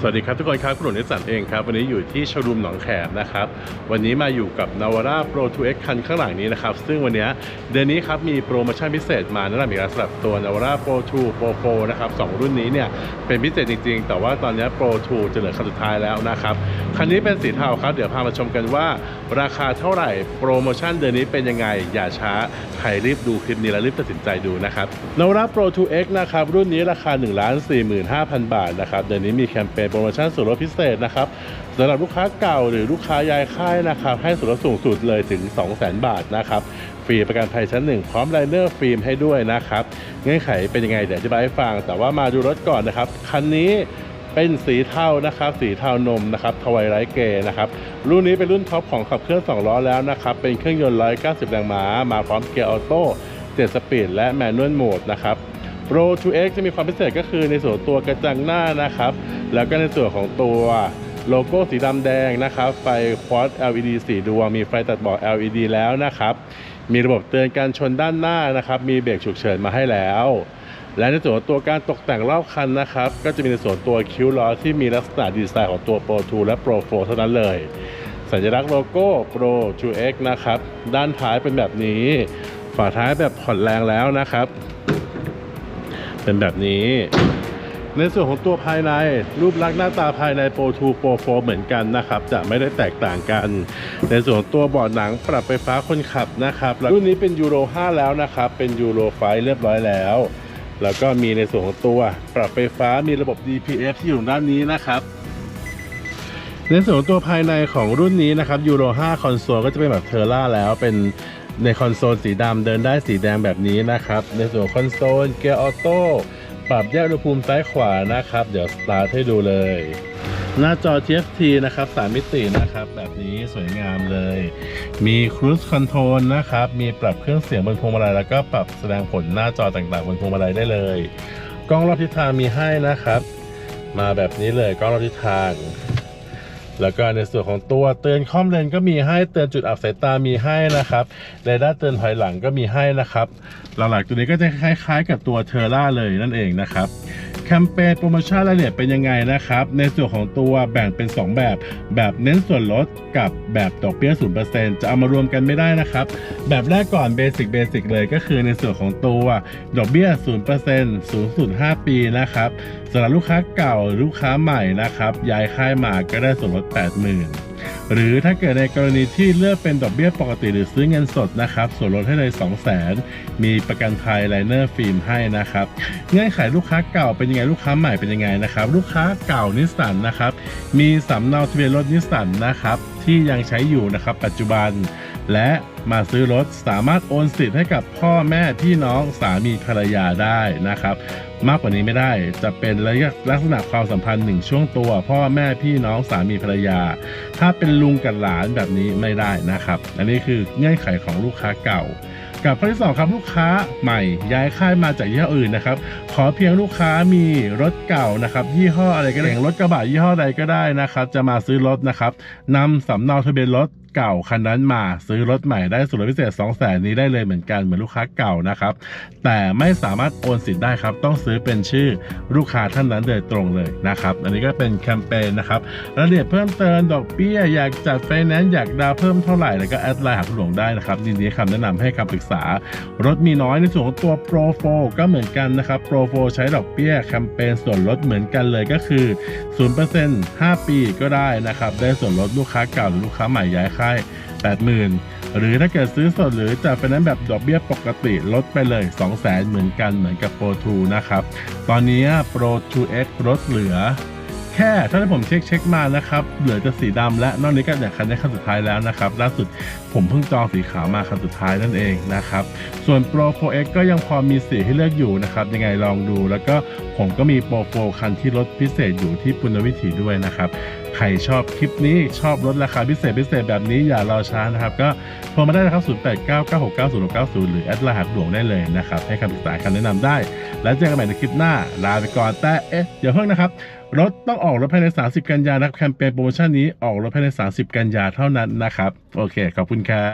สวัสดีครับทุกคนครับคุณหนุ่มนิสสันเองครับ วันนี้อยู่ที่ชรูมหนองแขมนะครับ วันนี้มาอยู่กับ Navara Pro 2X คันข้างหลังนี้นะครับ ซึ่งวันนี้เดือนนี้ครับมีโปรโมชั่นพิเศษมาแนะนำอีกแล้วสำหรับตัว Navara Pro 2 Pro 4นะครับสองรุ่นนี้เนี่ยเป็นพิเศษจริงๆ แต่ว่าตอนนี้ Pro 2จะเหลือคันสุดท้ายแล้วนะครับ คันนี้เป็นสีเทาครับ เดี๋ยวพามาชมกันว่า ราคาเท่าไหร่โปรโมชั่นเดือนนี้เป็นยังไง อย่าช้า ใครรีบดูคลิปนี้แล้วรีบตัดสินใจดูนะครับ Navara Pro 2X นะครับ รุ่นนี้ราคา 1 4 5 0 0 0 บาทนะครับ เดือนนี้มีแคมเปญโปรโมชั่นส่วนลดพิเศษนะครับสำหรับลูกค้าเก่าหรือลูกค้ายายค่ายนะครับ ให้ส่วนลดสูงสุดเลยถึง 200,000 บาทนะครับฟรีประกันภัยชั้นหนึ่งพร้อมไลเนอร์ฟิล์มให้ด้วยนะครับเงื่อนไขเป็นยังไงเดี๋ยวอธิบายให้ฟัง แต่ว่ามาดูรถก่อนนะครับคันนี้ เป็นสีเทานะครับ สีเทานมนะครับทวายไรเกนะครับรุ่นนี้เป็นรุ่นท็อปของขับเคลื่อน2ล้อแล้วนะครับ เป็นเครื่องยนต์ 190 แรงม้า มาพร้อมเกียร์ออโต้ 7 สปีด และแมนนวลโหมดนะครับ Pro 2X จะมีความพิเศษก็คือในส่วนตัวกระจังหน้านะครับ แล้วก็ในส่วนของตัวโลโก้สีดำแดงนะครับ ไฟควอด LED สีดวง มีไฟตัดหมอก LED แล้วนะครับ มีระบบเตือนการชนด้านหน้านะครับ มีเบรกฉุกเฉินมาให้แล้ว และในส่วนของตัวการตกแต่งรอบคันนะครับ ก็จะมีในส่วนตัวคิ้วล้อที่มีลักษณะดีไซน์ของตัว Pro 2และ Pro 4เท่านั้นเลย สัญลักษณ์โลโก้ Pro 2X นะครับ ด้านท้ายเป็นแบบนี้ ฝาท้ายแบบผ่อนแรงแล้วนะครับ เป็นแบบนี้ ในส่วนของตัวภายใน รูปลักษณ์หน้าตาภายใน Pro 2 Pro 4 เหมือนกันนะครับ จะไม่ได้แตกต่างกัน ในส่วนตัวเบาะหนังปรับไฟฟ้าคนขับนะครับรุ่นนี้เป็นยูโร 5 แล้วนะครับ เป็นยูโร5เรียบร้อยแล้ว แล้วก็มีในส่วนของตัวปรับไฟฟ้ามีระบบ DPF ที่อยู่ด้านนี้นะครับ ในส่วนของตัวภายในของรุ่นนี้นะครับยูโร5คอนโซลก็จะเป็นแบบเทอร่าแล้วเป็นในคอนโซลสีดำเดินได้สีแดงแบบนี้นะครับ ในส่วนคอนโซลเกียร์ออโต้ปรับแยกอุณหภูมิซ้ายขวานะครับ เดี๋ยวสตาร์ทให้ดูเลย หน้าจอ TFT นะครับ3มิตินะครับ แบบนี้สวยงามเลย มี Cruise Control นะครับ มีปรับเครื่องเสียงบนพวงมาลัยแล้วก็ปรับแสดงผลหน้าจอต่างๆ บนพวงมาลัยได้เลย กล้องรอบทิศทางมีให้นะครับ มาแบบนี้เลยกล้องรอบทิศทาง แล้วก็ในส่วนของตัวเตือนคอมเลนก็มีให้เตือนจุดอับสายตามีให้นะครับเรดาร์เตือนถอยหลังก็มีให้นะครับหลักๆตัวนี้ก็จะคล้าย ๆ กับตัวเทอร่าเลยนั่นเองนะครับ แคมเปญโปรโมชั่นรายละเอียดเป็นยังไงนะครับ ในส่วนของตัวแบ่งเป็น 2 แบบ แบบเน้นส่วนลดกับแบบดอกเบี้ย0%จะเอามารวมกันไม่ได้นะครับ แบบแรกก่อนเบสิกเบสิกเลยก็คือในส่วนของตัวดอกเบี้ย 0%สูงสุด 5 ปีนะครับสำหรับลูกค้าเก่าลูกค้าใหม่นะครับย้ายค่ายมาก็ได้ส่วนลด 80,000 หรือถ้าเกิดในกรณีที่เลือกเป็นดอกเบี้ยปกติหรือซื้อเงินสดนะครับส่วนลดให้เลย 200,000มีประกันภัยไลเนอร์ฟิล์มให้นะครับเงื่อนไขลูกค้าเก่าเป็นยังไงลูกค้าใหม่เป็นยังไงนะครับลูกค้าเก่านิสสันนะครับมีสำเนาทะเบียนรถนิสสันนะครับที่ยังใช้อยู่นะครับปัจจุบันและ มาซื้อรถสามารถโอนสิทธิ์ให้กับพ่อแม่พี่น้องสามีภรรยาได้นะครับ มากกว่านี้ไม่ได้จะเป็นระยะลักษณะความสัมพันธ์หนึ่งช่วงตัว พ่อแม่พี่น้องสามีภรรยา ถ้าเป็นลุงกับหลานแบบนี้ไม่ได้นะครับ อันนี้คือเงื่อนไขของลูกค้าเก่ากับข้อที่สองครับลูกค้าใหม่ย้ายค่ายมาจากยี่ห้ออื่นนะครับ ขอเพียงลูกค้ามีรถเก่านะครับ ยี่ห้ออะไรก็ได้รถกระบะยี่ห้อใดก็ได้นะครับ จะมาซื้อรถนะครับนำสำเนาทะเบียนรถ เก่าคันนั้นมาซื้อรถใหม่ได้ส่วนลดพิเศษ 2 0 0แสนนี้ได้เลยเหมือนกันเหมือนลูกค้าเก่านะครับ แต่ไม่สามารถโอนสิทธิ์ได้ครับ ต้องซื้อเป็นชื่อลูกค้าท่านนั้นโดยตรงเลยนะครับ อันนี้ก็เป็นแคมเปญนะครับรายละเอียดเพิ่มเติมดอกเบี้ยอยากจัดไฟแนนซ์อยากดาวน์เพิ่มเท่าไหร่แล้วก็แอดไลน์หาคุณหลวงได้นะครับยินดีคำแนะนำให้คำปรึกษา รถมีน้อยในส่วนของตัว Pro 4ก็เหมือนกันนะครับ Pro 4ใช้ดอกเบี้ยแคมเปญส่วนลดเหมือนกันเลยก็คือ0% 5 ปีก็ได้นะครับได้ส่วนลดลูกค้าเก่าหรือลูกค้าใหม่ย้ายค่าย80,000 หรือถ้าเกิดซื้อสดหรือจะเป็นนั้นแบบดอกเบี้ยปกติลดไปเลย 200,000 เหมือนกันเหมือนกับ Pro 2 นะครับ ตอนนี้ Pro 2X ลดเหลือแค่ถ้าที่ผมเช็คเช็คมานะครับ เหลือจะสีดำและนอกนี้ก็อย่างคันนี้คันสุดท้ายแล้วนะครับ ล่าสุดผมเพิ่งจองสีขาวมาคันสุดท้ายนั่นเองนะครับ ส่วน Pro 4X ก็ยังพอมีสีให้เลือกอยู่นะครับ ยังไงลองดู แล้วก็ผมก็มี Pro 4คันที่ลดพิเศษอยู่ที่ปุณณวิถีด้วยนะครับ ใครชอบคลิปนี้ชอบลดราคาพิเศษพิเศษแบบนี้อย่ารอช้านะครับ ก็โทรมาได้นะครับ 0899690690 หรือแอดไลน์หักหลวงได้เลยนะครับ ให้คำปรึกษาคำแนะนำได้ แล้วเจอกันใหม่ในคลิปหน้า ลาไปก่อนแต่เอ๊ะอย่าเพิ่งนะครับรถต้องออกรถภายใน 30 กันยานะครับแคมเปญโปรโมชั่นนี้ออกรถภายใน 30 กันยาเท่านั้นนะครับ โอเค ขอบคุณครับ